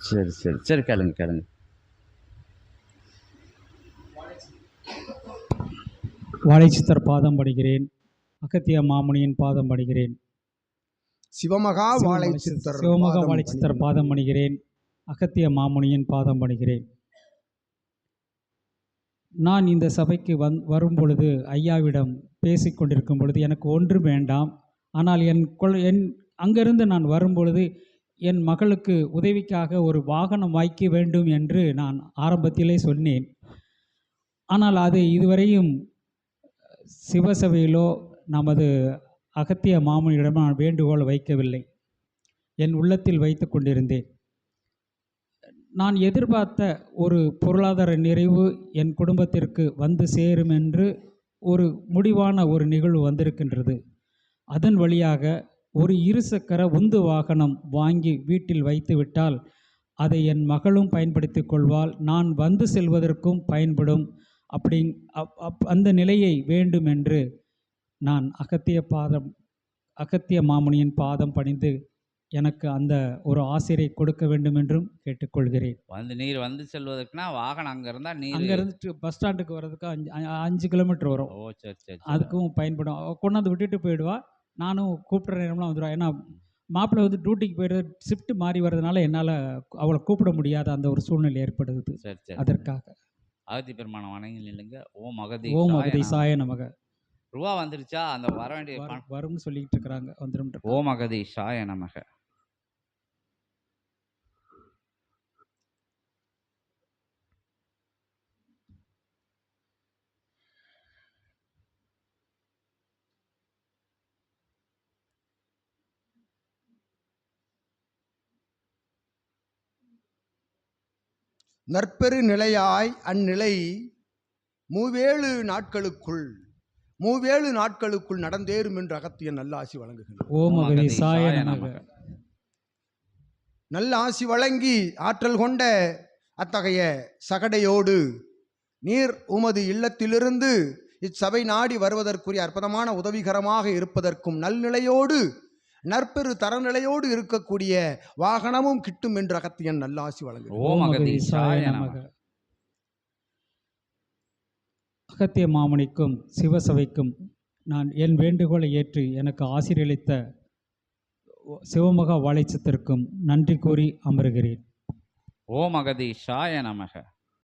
சரி சரி. சரி கேளுங்க கேளுங்க வாழைச்சித்தர் பாதம் படுகிறேன் அகத்திய மாமுனியின் பாதம் படுகிறேன் சிவமகா வாழை சித்தர் சிவமகா பாதம் வாழைச்சித்தர். பாதம் பணிகிறேன் அகத்திய மாமுனியின் பாதம் பணிகிறேன் நான் இந்த சபைக்கு வந் வரும் பொழுது ஐயாவிடம் பேசிக் கொண்டிருக்கும் பொழுது எனக்கு ஒன்றும் வேண்டாம். ஆனால் என் கொள் என் அங்கிருந்து நான் வரும் பொழுது என் மகளுக்கு உதவிக்காக ஒரு வாகனம் வாய்க்க வேண்டும் என்று நான் ஆரம்பத்திலே சொன்னேன். ஆனால் அது இதுவரையும் சிவசபையிலோ நமது அகத்திய மாமனிடம் நான் வேண்டுகோள் வைக்கவில்லை. என் உள்ளத்தில் வைத்து கொண்டிருந்தேன். நான் எதிர்பார்த்த ஒரு பொருளாதார நிறைவு என் குடும்பத்திற்கு வந்து சேரும் என்று ஒரு முடிவான ஒரு நிகழ்வு வந்திருக்கின்றது. அதன் வழியாக ஒரு இருசக்கர உந்து வாகனம் வாங்கி வீட்டில் வைத்துவிட்டால் அதை என் மகளும் பயன்படுத்திக் கொள்வாள். நான் வந்து செல்வதற்கும் பயன்படும். அப்படி அப் அப் அந்த நிலையை வேண்டும் என்று நான் அகத்திய பாதம் அகத்திய மாமுனியின் பாதம் பணிந்து எனக்கு அந்த ஒரு ஆசிரியை கொடுக்க வேண்டும் என்றும் கேட்டுக்கொள்கிறேன். வந்து நீர் வந்து செல்வதற்குனா வாகனம் அங்கே இருந்தால் நீர் அங்கேருந்து பஸ் ஸ்டாண்டுக்கு வர்றதுக்கு அஞ்சு அஞ்சு கிலோமீட்டர் வரும். ஓ சரி சரி. அதுக்கும் பயன்படும். கொண்டாந்து விட்டுட்டு போயிடுவா. நானும் கூப்பிட்ற நேரம்லாம் வந்துடுவா ஏன்னா மாப்பிள்ளை வந்து டியூட்டிக்கு போயிடுறது ஷிஃப்ட் மாறி வர்றதுனால என்னால் அவளை கூப்பிட முடியாத அந்த ஒரு சூழ்நிலை ஏற்படுது. சரி சரி அதற்காக. அகத்தி பெருமான வணங்கி நில்லுங்க. அகதி ஓம் சாய அகதி நமக. சாய நமக ரூபா வந்துருச்சா? அந்த வர வேண்டிய வரும்னு சொல்லிட்டு இருக்கிறாங்க. வந்துடும் ஓம் அகதி சாய நமக. நற்பெரு நிலையாய் அந்நிலை மூவேழு நாட்களுக்குள் மூவேழு நாட்களுக்குள் நடந்தேறும் என்று அகத்தியன் நல்ல ஆசி நமக. நல்ல ஆசி வழங்கி ஆற்றல் கொண்ட அத்தகைய சகடையோடு நீர் உமது இல்லத்திலிருந்து இச்சபை நாடி வருவதற்குரிய அற்புதமான உதவிகரமாக இருப்பதற்கும் நல்நிலையோடு நற்பெரு தரநிலையோடு இருக்கக்கூடிய வாகனமும் கிட்டும் என்று அகத்தியன் நல்ல ஆசி வழங்குகிறார் அகத்திய மாமணிக்கும் சிவசபைக்கும் நான் என் வேண்டுகோளை ஏற்று எனக்கு ஆசீர்வளித்த சிவமகா வாழைச்சத்திற்கும் நன்றி கூறி அமருகிறேன். ஓம் அகதி சாய நமக.